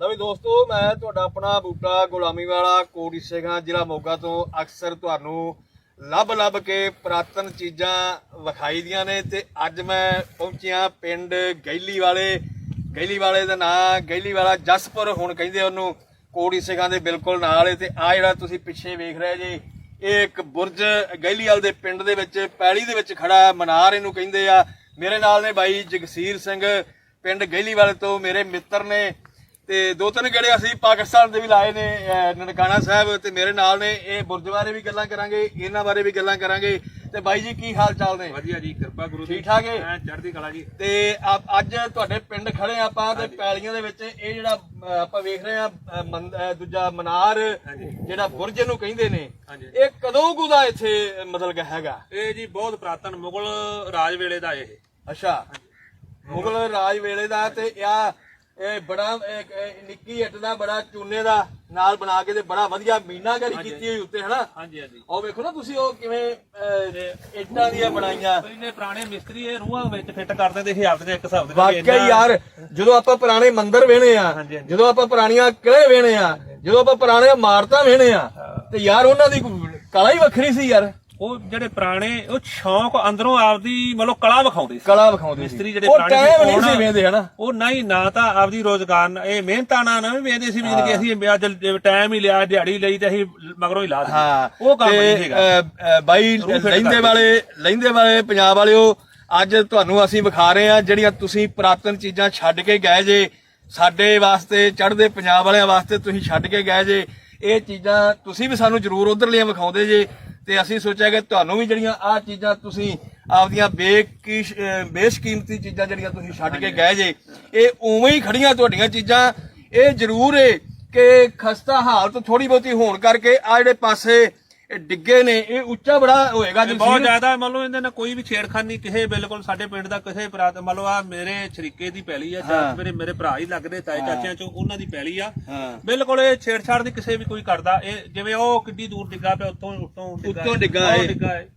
ਲਓ ਵੀ ਦੋਸਤੋ, ਮੈਂ ਤੁਹਾਡਾ ਆਪਣਾ ਬੂਟਾ ਗੁਲਾਮੀ ਵਾਲਾ ਕੋਟ ਸਿੰਘਾਂ ਜ਼ਿਲ੍ਹਾ ਮੋਗਾ ਤੋਂ ਅਕਸਰ ਤੁਹਾਨੂੰ ਲੱਭ ਲੱਭ ਕੇ ਪੁਰਾਤਨ ਚੀਜ਼ਾਂ ਵਿਖਾਈ ਦੀਆਂ ਨੇ ਤੇ ਅੱਜ ਮੈਂ ਪਹੁੰਚਿਆ ਪਿੰਡ ਗੈਲੀ ਵਾਲੇ ਗੈਲੀ ਵਾਲੇ ਦਾ ਨਾਂ, ਗੈਲੀ ਵਾਲਾ ਜਸਪੁਰ, ਹੁਣ ਕਹਿੰਦੇ ਉਹਨੂੰ ਕੋੜੀ ਸਿੰਘਾਂ ਦੇ ਬਿਲਕੁਲ ਨਾਲ ਹੈ ਤੇ ਆ ਜਿਹੜਾ ਤੁਸੀਂ ਪਿੱਛੇ ਵੇਖ ਰਹੇ ਜੇ, ਇਹ ਇੱਕ ਬੁਰਜ ਗੈਲੀਵਾਲ ਦੇ ਪਿੰਡ ਦੇ ਵਿੱਚ, ਪੈਲੀ ਦੇ ਵਿੱਚ ਖੜਾ ਮਨਾਰ ਇਹਨੂੰ ਕਹਿੰਦੇ ਆ। ਮੇਰੇ ਨਾਲ ਨੇ ਬਾਈ ਜਗਸੀਰ ਸਿੰਘ, ਪਿੰਡ ਗੈਲੀਵਾਲ ਤੋਂ ਮੇਰੇ ਮਿੱਤਰ ਨੇ। ਤੇ ਦੋ ਤਿੰਨ ਗੇੜੇ ਅਸੀਂ ਪਾਕਿਸਤਾਨ ਦੇ ਵੀ ਲਾਏ ਨੇ ਨਨਕਾਣਾ ਸਾਹਿਬ ਤੇ ਮੇਰੇ ਨਾਲ ਨੇ ਇਹ ਬੁਰਜ ਬਾਰੇ ਵੀ ਗੱਲਾਂ ਕਰਾਂਗੇ ਇਹਨਾਂ ਬਾਰੇ ਵੀ ਗੱਲਾਂ ਕਰਾਂਗੇ। ਤੇ ਬਾਈ ਜੀ ਕੀ ਹਾਲ ਚਾਲ ਨੇ? ਵਧੀਆ ਜੀ ਕਿਰਪਾ ਗੁਰੂ ਦੀ। ਠੀਕ ਠਾਕ? ਐਂ ਚੜ੍ਹਦੀ ਕਲਾ ਜੀ। ਤੇ ਆ- ਅੱਜ ਤੁਹਾਡੇ ਪਿੰਡ ਖੜੇ ਆਪਾਂ ਤੇ ਪੈਲੀਆਂ ਦੇ ਵਿੱਚ ਇਹ ਜਿਹੜਾ ਆਪਾਂ ਵੇਖ ਰਹੇ ਆ ਦੂਜਾ ਮਨਾਰ ਜਿਹੜਾ ਬੁਰਜ ਨੂੰ ਕਹਿੰਦੇ ਨੇ। ਇਹ ਕਦੋਂ ਕੁ ਦਾ ਇੱਥੇ ਮਤਲਬ ਹੈਗਾ? ਇਹ ਜੀ ਬਹੁਤ ਪ੍ਰਾਤਨ ਮੁਗਲ ਰਾਜ ਵੇਲੇ ਦਾ ਇਹ। ਅੱਛਾ। ਮੁਗਲ ਰਾਜ ਵੇਲੇ ਦਾ ਤੇ ਆ ਇਹ ਬੜਾ ਨਿੱਕੀ ਇੱਟ ਦਾ ਬੜਾ ਚੂਨੇ ਦਾ ਨਾਲ ਬਣਾ ਕੇ ਤੇ ਬੜਾ ਵਧੀਆ ਮੀਨਾਕਾਰੀ ਕੀਤੀ ਹੋਈ ਉੱਤੇ ਹਨਾ? ਹਾਂਜੀ ਹਾਂਜੀ। ਉਹ ਵੇਖੋ ਨਾ ਤੁਸੀਂ ਉਹ ਕਿਵੇਂ ਇੱਟਾਂ ਦੀਆਂ ਬਣਾਈਆਂ। ਪਹਿਲੇ ਪੁਰਾਣੇ ਮਿਸਤਰੀ ਇਹ ਰੂਹਾਂ ਵਿੱਚ ਫਿੱਟ ਕਰ ਦਿੰਦੇ ਸੀ ਆਪਦੇ ਇੱਕ ਹਿਸਾਬ ਦੇ ਵਾਕਈ ਯਾਰ ਜਦੋਂ ਆਪਾਂ ਪੁਰਾਣੇ ਮੰਦਿਰ ਵੇਣੇ ਆ। ਜਦੋਂ ਆਪਾਂ ਪੁਰਾਣੀਆਂ ਕਿਲੇ ਵੇਣੇ ਆ ਜਦੋਂ ਆਪਾਂ ਪੁਰਾਣੇ ਇਮਾਰਤਾਂ ਵੇਣੇ ਆ ਤੇ ਯਾਰ ਉਹਨਾਂ ਦੀ ਕਲਾ ਹੀ ਵੱਖਰੀ ਸੀ ਯਾਰ। ਉਹ ਜਿਹੜੇ ਪੁਰਾਣੇ ਉਹ ਸ਼ੌਂਕ ਅੰਦਰੋਂ ਆਪਦੀ ਮਤਲਬ ਕਲਾ ਵਿਖਾਉਂਦੇ ਸੀ। ਕਲਾ ਵਿਖਾਉਂਦੇ ਸੀ। ਮਿਸਤਰੀ ਜਿਹੜੇ ਉਹ ਪੁਰਾਣੇ ਟਾਈਮ ਨਹੀਂ ਸੀ ਵੇਂਦੇ ਹਨਾ? ਉਹ ਨਹੀਂ ਨਾ ਤਾਂ ਆਪਦੀ ਰੋਜ਼ਗਾਰ ਇਹ ਮਿਹਨਤਾਂ ਨਾਲ ਨਾ ਵੇਂਦੇ ਸੀ ਵੀ ਕਿ ਅਸੀਂ ਅੱਜ ਟਾਈਮ ਹੀ ਲਿਆ ਦਿਹਾੜੀ ਲਈ ਤੇ ਅਸੀਂ ਮਗਰੋਂ ਹੀ ਲਾ ਦਿੱਤੀ। ਹਾਂ। ਉਹ ਕੰਮ ਨਹੀਂ ਅ, ਬਾਈ ਲੈਂਦੇ ਵਾਲੇ ਲੈਂਦੇ ਵਾਲੇ ਪੰਜਾਬ ਵਾਲਿਓ ਅੱਜ ਤੁਹਾਨੂੰ ਅਸੀਂ ਵਿਖਾ ਰਹੇ ਆ ਜਿਹੜੀਆਂ ਤੁਸੀਂ ਪੁਰਾਤਨ ਚੀਜ਼ਾਂ ਛੱਡ ਕੇ ਗਏ ਜੇ। ਸਾਡੇ ਵਾਸਤੇ ਚੜ੍ਹਦੇ ਪੰਜਾਬ ਵਾਲਿਆਂ ਵਾਸਤੇ ਤੁਸੀਂ ਛੱਡ ਕੇ ਗਏ ਜੇ। ਇਹ ਚੀਜ਼ਾਂ ਤੁਸੀਂ ਵੀ ਸਾਨੂੰ ਜ਼ਰੂਰ ਉਧਰਲੀਆਂ ਵਿਖਾਉਂਦੇ ਜੇ। ਤੇ ਅਸੀਂ ਸੋਚਿਆ ਕਿ ਤੁਹਾਨੂੰ ਵੀ ਜਿਹੜੀਆਂ ਆਹ ਚੀਜ਼ਾਂ ਤੁਸੀਂ ਆਪਦੀਆਂ ਬੇਕੀ ਅ, ਬੇਸ਼ਕੀਮਤੀ ਚੀਜ਼ਾਂ ਜਿਹੜੀਆਂ ਤੁਸੀਂ ਛੱਡ ਕੇ ਗਏ ਜੇ ਇਹ ਉਵੇਂ ਹੀ ਖੜੀਆਂ ਤੁਹਾਡੀਆਂ ਚੀਜ਼ਾਂ। ਇਹ ਜ਼ਰੂਰ ਏ ਕਿ ਖਸਤਾ ਹਾਲਤ ਥੋੜੀ ਬਹੁਤੀ ਹੋਣ ਕਰਕੇ ਆ ਜਿਹੜੇ ਪਾਸੇ ਇਹ ਡਿੱਗੇ ਨੇ ਇਹ ਉੱਚਾ ਬੜਾ ਹੋਏਗਾ ਜੀ ਬਹੁਤ ਜ਼ਿਆਦਾ ਮੰਨ ਲਓ ਇਹਦੇ ਨਾਲ ਕੋਈ ਵੀ ਛੇੜਖਾਨੀ ਕਿਸੇ ਬਿਲਕੁਲ ਸਾਡੇ ਪਿੰਡ ਦਾ ਕਿਸੇ ਪ੍ਰਾਤ ਮੰਨ ਲਓ ਆ ਮੇਰੇ ਸ਼ਰੀਕੇ ਦੀ ਪੈਲੀ ਆ ਚਾਰ ਮੇਰੇ ਮੇਰੇ ਭਰਾ ਹੀ ਲੱਗਦੇ ਤਾਏ ਚਾਚਿਆਂ ਚੋਂ ਉਹਨਾਂ ਦੀ ਪੈਲੀ ਆ। ਹਾਂ। ਬਿਲਕੁਲ ਇਹ ਛੇੜਛਾੜ ਦੀ ਕਿਸੇ ਵੀ ਕੋਈ ਕਰਦਾ। ਇਹ ਜਿਵੇਂ ਉਹ ਕਿੱਡੀ ਦੂਰ ਡਿੱਗਾ ਪਿਆ ਉੱਤੋਂ ਉੱਤੋਂ ਉੱਤੋਂ ਡਿੱਗਾ ਇਹ।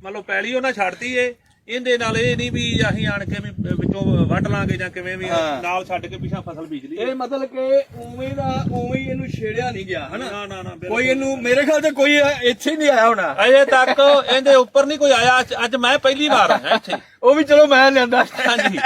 ਮੰਨ ਲਓ ਪੈਲੀ ਉਹਨਾਂ ਛੱਡਤੀ ਏ। ਇਹਦੇ ਨਾਲ ਇਹ ਨਹੀਂ ਵੀ ਅਸੀਂ ਆਣ ਕੇ ਵੀ ਵਿੱਚੋਂ ਵੱਢ ਲਾਂਗੇ ਜਾਂ ਕਿਵੇਂ ਵੀ ਹਾਂ। ਨਾਲ ਛੱਡ ਕੇ ਪਿਛਾ ਫਸਲ ਬੀਜ ਲਈ। ਇਹ ਮਤਲਬ ਕਿ ਉਵੇਂ ਦਾ ਉਵੇਂ ਹੀ ਇਹਨੂੰ ਛੇੜਿਆ ਨਹੀਂ ਗਿਆ ਹਨਾ? ਨਾ ਨਾ ਨਾ ਬਿਲਕੁਲ। ਕੋਈ ਇਹਨੂੰ ਮੇਰੇ ਖਿਆਲ ਤੇ ਕੋਈ ਇੱਥੇ ਹੀ ਨਹੀਂ ਆਇਆ ਹੋਣਾ। ਅਜੇ ਤੱਕ ਇਹਦੇ ਉੱਪਰ ਨਹੀਂ ਕੋਈ ਆਇਆ। ਅੱਜ- ਅੱਜ ਮੈਂ ਪਹਿਲੀ ਵਾਰ ਆਇਆ ਇੱਥੇ। ਉਹ ਵੀ ਚਲੋ ਮੈਂ ਲਿਆਂਦਾ। ਹਾਂਜੀ।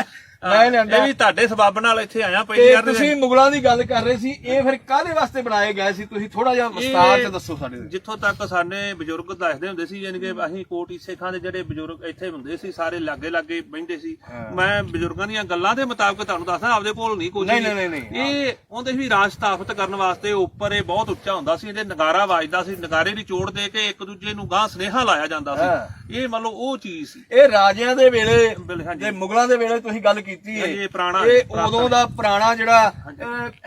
ਮੈਂ ਲਿਆਂਦਾ। ਇਹ ਵੀ ਤੁਹਾਡੇ ਸਬਬ ਨਾਲ ਇੱਥੇ ਆਇਆ ਪਹਿਲੀ ਵਾਰ ਤੁਸੀਂ ਮੁਗਲਾਂ ਦੀ ਗੱਲ ਕਰ ਰਹੇ ਸੀ ਇਹ ਫਿਰ ਕਾਹਦੇ ਵਾਸਤੇ ਬਣਾਏ ਗਏ ਸੀ? ਤੁਸੀਂ ਥੋੜਾ ਜਿਹਾ ਵਿਸਤਾਰ ਚ ਦੱਸੋ ਸਾਡੇ ਨੂੰ। ਜਿੱਥੋਂ ਤੱਕ ਸਾਡੇ ਬਜ਼ੁਰਗ ਦੱਸਦੇ ਹੁੰਦੇ ਸੀ ਯਾਨੀ ਕਿ ਅਸੀਂ ਕੋਟੀ ਸੇਖਾਂ ਦੇ ਜਿਹੜੇ ਬਜ਼ੁਰਗ ਇੱਥੇ ਹੁੰਦੇ ਸੀ ਸਾਰੇ ਲਾਗੇ ਲਾਗੇ ਬੈਠਦੇ ਸੀ। ਮੈਂ ਬਜ਼ੁਰਗਾਂ ਦੀਆਂ ਗੱਲਾਂ ਦੇ ਮੁਤਾਬਕ ਤੁਹਾਨੂੰ ਦੱਸਦਾ ਆਪਦੇ ਕੋਲ ਨਹੀਂ ਕੁਝ। ਇਹ ਉਹਦੇ ਵੀ ਰਾਜ ਸਥਾਪਿਤ ਕਰਨ ਵਾਸਤੇ ਉੱਪਰ ਇਹ ਬਹੁਤ ਉੱਚਾ ਹੁੰਦਾ ਸੀ ਇਹਦੇ ਨਗਾਰਾ ਵੱਜਦਾ ਸੀ ਨਗਾਰੇ ਦੀ ਚੋੜ ਦੇ ਕੇ ਇੱਕ ਦੂਜੇ ਨੂੰ ਗਾਂ ਸਨੇਹਾ ਲਾਇਆ ਜਾਂਦਾ ਸੀ। ਇਹ ਮੰਨ ਲਓ ਉਹ ਚੀਜ਼ ਸੀ। ਇਹ ਰਾਜਿਆਂ ਦੇ ਵੇਲੇ। ਤੇ ਮੁਗਲਾਂ ਦੇ ਵੇਲੇ ਤੁਸੀਂ ਗੱਲ ਕੀਤੀ ਹੈ ਇਹ ਪੁਰਾਣਾ- ਇਹ ਪੁਰਾਤਨ ਉਦੋਂ ਦਾ ਪੁਰਾਣਾ ਜਿਹੜਾ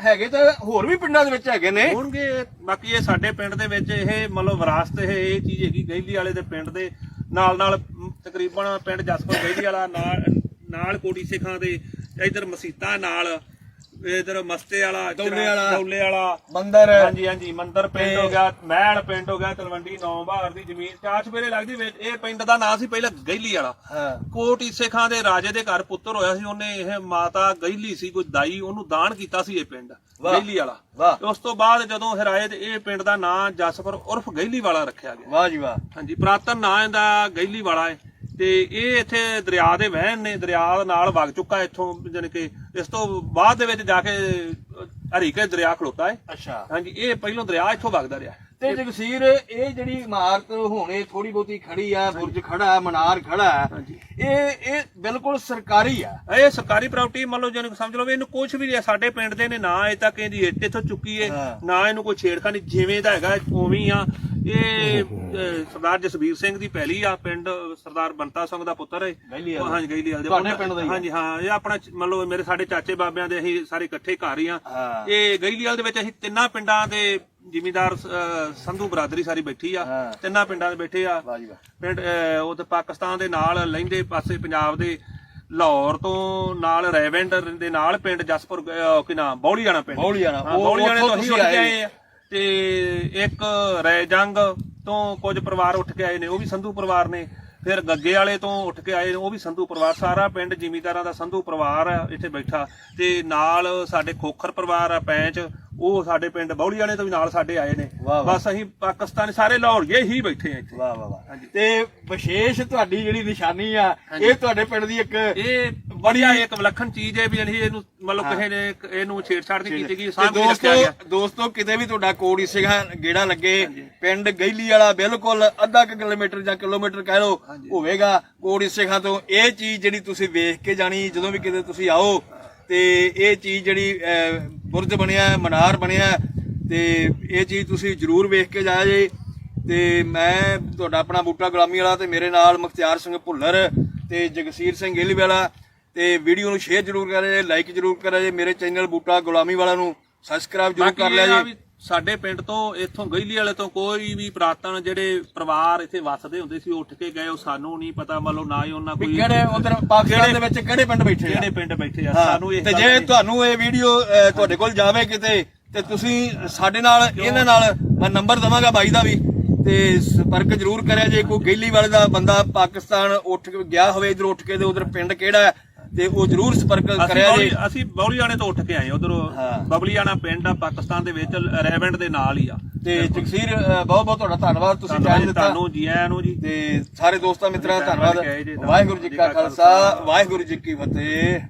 ਹੈਗੇ ਤਾਂ ਹੋਰ ਵੀ ਪਿੰਡਾਂ ਦੇ ਵਿੱਚ ਹੈਗੇ ਨੇ। ਹੋਣਗੇ ਬਾਕੀ ਇਹ ਸਾਡੇ ਪਿੰਡ ਦੇ ਵਿੱਚ ਇਹ ਮਤਲਬ ਵਿਰਾਸਤ ਇਹ ਇਹ ਚੀਜ਼ ਹੈਗੀ ਗੈਲੀ ਵਾਲੇ ਦੇ ਪਿੰਡ ਦੇ। ਨਾਲ ਨਾਲ ਤਕਰੀਬਨ ਪਿੰਡ ਜਸਪੁਰ ਗੈਲੀ ਵਾਲਾ ਨਾਲ ਨਾਲ ਕੋਟੀ ਸਿੱਖਾਂ ਦੇ ਇਧਰ ਮਸੀਤਾਂ ਨਾਲ। ਇਧਰ ਮਸਤੇ ਵਾਲਾ ਦੌਲੇ ਵਾਲਾ। ਦੌਲੇ ਵਾਲਾ। ਮੰਦਰ ਹਾਂਜੀ ਹਾਂਜੀ ਮੰਦਰ ਪਿੰਡ ਹੋ ਗਿਆ ਮਹਿਲ ਪਿੰਡ ਹੋ ਗਿਆ ਤਲਵੰਡੀ ਨੌ ਬਹਾਰ ਦੀ ਜ਼ਮੀਨ। ਚਾਰ ਸਵੇਰੇ ਲੱਗਦੀ ਵਿੱਚ ਇਹ ਪਿੰਡ ਦਾ ਨਾਂ ਸੀ ਪਹਿਲਾਂ ਗੈਲੀ ਵਾਲਾ। ਹਾਂ। ਕੋਟ ਈਸੇ ਖਾਂ ਦੇ ਰਾਜੇ ਦੇ ਘਰ ਪੁੱਤਰ ਹੋਇਆ ਸੀ ਉਹਨੇ ਇਹ ਮਾਤਾ ਗੈਲੀ ਸੀ ਕੋਈ ਦਾਈ ਉਹਨੂੰ ਦਾਨ ਕੀਤਾ ਸੀ ਇਹ ਪਿੰਡ ਵਾਹ। ਗੈਲੀ ਵਾਲਾ। ਉਸ ਤੋਂ ਬਾਅਦ ਜਦੋਂ ਹਰਾਏ ਤੇ ਇਹ ਪਿੰਡ ਦਾ ਨਾਂ ਜਸਪੁਰ ਉਰਫ ਗੈਲੀ ਵਾਲਾ ਰੱਖਿਆ ਗਿਆ। ਵਾਹ ਜੀ ਵਾਹ। ਹਾਂਜੀ ਪ੍ਰਾਤਨ ਨਾਂ ਇਹਦਾ ਗੈਲੀ ਵਾਲਾ ਹੈ। ਤੇ ਇਹ ਇੱਥੇ ਦਰਿਆ ਦੇ ਵਹਿਣ ਨੇ ਦਰਿਆ ਨਾਲ ਵਗ ਚੁੱਕਾ ਇੱਥੋਂ ਜਾਣੀ ਕਿ ਇਸ ਤੋਂ ਬਾਅਦ ਦੇ ਵਿੱਚ ਜਾ ਕੇ ਹਰੀਕੇ ਦਰਿਆ ਖਲੋਤਾ ਹੈ। ਅੱਛਾ। ਹਾਂਜੀ ਇਹ ਪਹਿਲੋਂ ਦਰਿਆ ਇੱਥੋਂ ਵਗਦਾ ਰਿਹਾ ਤੇ ਜਗਸੀਰ ਇਹ ਜਿਹੜੀ ਇਮਾਰਤ ਹੁਣੇ ਥੋੜੀ ਬਹੁਤੀ ਖੜੀ ਆ ਬੁਰਜ ਖੜਾ ਮਨਾਰ ਖੜਾ। ਇਹ ਇਹ ਬਿਲਕੁਲ ਸਰਕਾਰੀ ਆ। ਇਹ ਸਰਕਾਰੀ ਪ੍ਰਾਪਰਟੀ ਮੰਨ ਲਓ ਜਿਹਨੂੰ ਸਮਝ ਲਓ ਵੀ ਇਹਨੂੰ ਕੁਝ ਵੀ ਨਹੀਂ, ਸਾਡੇ ਪਿੰਡ ਦੇ ਨੇ ਨਾ ਅਜੇ ਤੱਕ ਇਹਦੀ ਇੱਟ ਇੱਥੋਂ ਚੁੱਕੀ ਏ ਹਾਂ। ਨਾ ਇਹਨੂੰ ਕੋਈ ਛੇੜਖਾਨੀ ਜਿਵੇਂ ਦਾ ਹੈਗਾ ਉਵੇਂ ਆ। ਇਹ ਅਹ, ਸਰਦਾਰ ਜਸਵੀਰ ਸਿੰਘ ਦੀ ਪਹਿਲੀ ਆ ਪਿੰਡ ਸਰਦਾਰ ਬੰਤਾ ਸਿੰਘ ਦਾ ਪੁੱਤਰ ਹੈ ਗੈਲੀ ਵਾਲਾ। ਹਾਂਜੀ ਗੈਲੀ ਵਾਲੇ ਦੇ ਤੁਹਾਡੇ ਪਿੰਡ ਦਾ ਹੀ ਆ? ਹਾਂਜੀ ਹਾਂ ਇਹ ਆਪਣਾ ਚ- ਮੰਨ ਲਓ ਮੇਰੇ ਸਾਡੇ ਚਾਚੇ ਬਾਬਿਆਂ ਦੇ ਅਸੀਂ ਸਾਰੇ ਇਕੱਠੇ ਘਰ ਹੀ ਆ ਹਾਂ। ਇਹ ਗੈਲੀ ਵਾਲੇ ਦੇ ਵਿੱਚ ਅਸੀਂ ਤਿੰਨਾਂ ਪਿੰਡਾਂ ਦੇ ਜ਼ਿਮੀਂਦਾਰ ਅਹ, ਸੰਧੂ ਬਰਾਦਰੀ ਸਾਰੀ ਬੈਠੀ ਆ ਹਾਂ। ਤਿੰਨਾਂ ਪਿੰਡਾਂ ਦੇ ਬੈਠੇ ਆ ਵਾਹ ਜੀ ਵਾਹ ਪਿੰਡ ਅਹ, ਉਹ ਤੇ ਪਾਕਿਸਤਾਨ ਦੇ ਨਾਲ ਲੈਂਦੇ ਪਾਸੇ ਪੰਜਾਬ ਦੇ ਲਾਹੌਰ ਤੋਂ ਨਾਲ ਰੈਵੈਂਡ ਦੇ ਨਾਲ ਪਿੰਡ ਜਸਪੁਰ ਅਹ, ਕੀ ਨਾਮ ਬੌਲੀ ਜਾਣਾ ਪਿੰਡ ਬੌਲੀ ਜਾਣਾ। ਹਾਂ, ਉਹ- ਬੌਲੀ ਜਾਣੇ ਉੱਥੋਂ ਤੋਂ ਅਸੀਂ ਤੁਸੀਂ ਉੱਠ ਕੇ ਆਏ। ਆਏ ਆ ਤੇ ਇੱਕ ਰੈਜੰਗ ਤੋਂ ਕੁਝ ਪਰਿਵਾਰ ਉੱਠ ਕੇ ਆਏ ਨੇ ਉਹ ਵੀ ਸੰਧੂ ਪਰਿਵਾਰ ਨੇ ਫਿਰ ਗੱਗੇ ਵਾਲੇ ਤੋਂ ਉੱਠ ਕੇ ਆਏ ਨੇ ਉਹ ਵੀ ਸੰਧੂ ਪਰਿਵਾਰ ਸਾਰਾ ਪਿੰਡ ਜ਼ਿਮੀਂਦਾਰਾਂ ਦਾ ਸੰਧੂ ਪਰਿਵਾਰ ਆ ਇੱਥੇ ਬੈਠਾ ਤੇ ਨਾਲ ਸਾਡੇ ਖੋਖਰ ਪਰਿਵਾਰ ਆ ਪੈਂਚ ਉਹ ਸਾਡੇ ਪਿੰਡ ਬੌਲੀ ਵਾਲੇ ਤੋਂ ਵੀ ਨਾਲ ਸਾਡੇ ਆਏ ਨੇ। ਬਸ ਅਸੀਂ ਪਾਕਿਸਤਾਨੀ ਸਾਰੇ ਲਾਹੌਰੀਏ ਹੀ ਬੈਠੇ ਆ ਇੱਥੇ ਵਾਹ ਵਾਹ ਵਾਹ। ਤੇ ਵਿਸ਼ੇਸ਼ ਤੁਹਾਡੀ ਜਿਹੜੀ ਨਿਸ਼ਾਨੀ ਆ। ਇਹ ਤੁਹਾਡੇ ਪਿੰਡ ਦੀ ਇੱਕ ਇਹ ਬੜੀਆ ਇੱਕ ਵਿਲੱਖਣ ਚੀਜ਼ ਹੈ ਵੀ ਜਿਹੜੀ ਇਹਨੂੰ ਮਤਲਬ ਕਿਸੇ ਨੇ ਇਹਨੂੰ ਛੇੜਛਾੜ ਨਹੀਂ ਕੀਤੀ ਗਈ ਸਾਹਮਣੇ ਰੱਖਿਆ ਗਿਆ। ਦੋਸਤੋ ਕਿਤੇ ਵੀ ਤੁਹਾਡਾ ਕੋਡ ਇਸੇਗਾ ਗੇੜਾ ਲੱਗੇ ਪਿੰਡ ਗੈਲੀ ਵਾਲਾ ਬਿਲਕੁਲ ਅੱਧਾ ਕੁ ਕਿਲੋਮੀਟਰ ਜਾਂ ਕਿਲੋਮੀਟਰ ਕਹਿ ਲਓ ਹੋਵੇਗਾ ਕੋਡ ਇਸੇਗਾ ਤੋਂ। ਇਹ ਚੀਜ਼ ਜਿਹੜੀ ਤੁਸੀਂ ਵੇਖ ਕੇ ਜਾਣੀ ਜਦੋਂ ਵੀ ਕਿਤੇ ਤੁਸੀਂ ਆਓ ਤੇ ਇਹ ਚੀਜ਼ ਜਿਹੜੀ ਬੁਰਜ ਬਣਿਆ ਮਨਾਰ ਬਣਿਆ ਤੇ ਇਹ ਚੀਜ਼ ਤੁਸੀਂ ਜ਼ਰੂਰ ਵੇਖ ਕੇ ਜਾਇਆ ਜੇ। ਤੇ ਮੈਂ ਤੁਹਾਡਾ ਆਪਣਾ ਬੂਟਾ ਗੁਲਾਮੀ ਵਾਲਾ ਤੇ ਮੇਰੇ ਨਾਲ ਮੁਖਤਿਆਰ ਸਿੰਘ ਭੁੱਲਰ ਤੇ ਜਗਸੀਰ ਸਿੰਘ ਗੇਲੀ ਵਾਲਾ ਤੇ ਵੀਡੀਓ ਨੂੰ ਸ਼ੇਅਰ ਜ਼ਰੂਰ ਕਰਿਆ ਜੇ ਲਾਈਕ ਜ਼ਰੂਰ ਕਰਿਆ ਜੇ ਮੇਰੇ ਚੈਨਲ ਬੂਟਾ ਗੁਲਾਮੀ ਵਾਲਾ ਨੂੰ ਸਬਸਕ੍ਰਾਈਬ ਜ਼ਰੂਰ ਕਰ ਲਿਆ ਜੀ। ਸਾਡੇ ਪਿੰਡ ਤੋਂ ਇੱਥੋਂ ਗਈਲੀ ਵਾਲੇ ਤੋਂ ਕੋਈ ਵੀ ਪ੍ਰਾਤਨ ਜਿਹੜੇ ਪਰਿਵਾਰ ਇੱਥੇ ਵੱਸਦੇ ਹੁੰਦੇ ਸੀ ਉੱਠ ਕੇ ਗਏ ਉਹ ਸਾਨੂੰ ਨਹੀਂ ਪਤਾ ਮੰਨ ਲਓ ਨਾ ਹੀ ਉਹਨਾਂ ਕੋਈ ਕਿਹੜੇ ਉਧਰ ਪਾਕਿਸਤਾਨ ਦੇ ਵਿੱਚ ਕਿਹੜੇ ਪਿੰਡ ਬੈਠੇ ਆ? ਕਿਹੜੇ ਪਿੰਡ ਬੈਠੇ ਆ? ਸਾਨੂੰ ਇਹ ਤੇ ਜੇ ਤੁਹਾਨੂੰ ਇਹ ਵੀਡੀਓ ਤੁਹਾਡੇ ਕੋਲ ਜਾਵੇ ਕਿਤੇ ਤੇ ਤੁਸੀਂ ਸਾਡੇ ਨਾਲ ਇਹਨਾਂ ਨਾਲ ਮੈਂ ਨੰਬਰ ਦਵਾਂਗਾ ਬਾਈ ਦਾ ਵੀ ਤੇ ਸੰਪਰਕ ਜ਼ਰੂਰ ਕਰਿਆ ਜੇ ਕੋਈ ਗੈਲੀ ਵਾਲੇ ਦਾ ਬੰਦਾ ਪਾਕਿਸਤਾਨ ਉੱਠ ਕੇ ਗਿਆ ਹੋਵੇ ਇਧਰ ਉੱਠ ਕੇ ਤੇ ਉਧਰ ਪਿੰਡ ਕਿਹੜਾ ਹੈ ਤੇ ਉਹ ਜ਼ਰੂਰ ਸੰਪਰਕ ਕਰਿਆ ਜੇ। ਅਸੀਂ ਬੌਲੀਆਣੇ ਤੋਂ ਉੱਠ ਕੇ ਆਏ ਉਧਰ। ਬਬਲੀਆਣਾ ਪਿੰਡ ਆ ਪਾਕਿਸਤਾਨ ਦੇ ਵਿੱਚ ਰੈਵੈਂਟ ਦੇ ਨਾਲ ਹੀ ਆ। ਤੇ ਜਗਸੀਰ ਬਹੁਤ ਬਹੁਤ ਤੁਹਾਡਾ ਧੰਨਵਾਦ ਤੁਸੀਂ ਟਾਈਮ ਦਿੱਤਾ। ਤੁਹਾਨੂੰ ਜੀ ਆਇਆਂ ਨੂੰ ਜੀ। ਤੇ ਸਾਰੇ ਦੋਸਤਾਂ ਮਿੱਤਰਾਂ ਦਾ ਧੰਨਵਾਦ। ਵਾਹਿਗੁਰੂ ਜੀ ਕਾ ਖਾਲਸਾ। ਵਾਹਿਗੁਰੂ ਜੀ ਕੀ ਫਤਿਹ।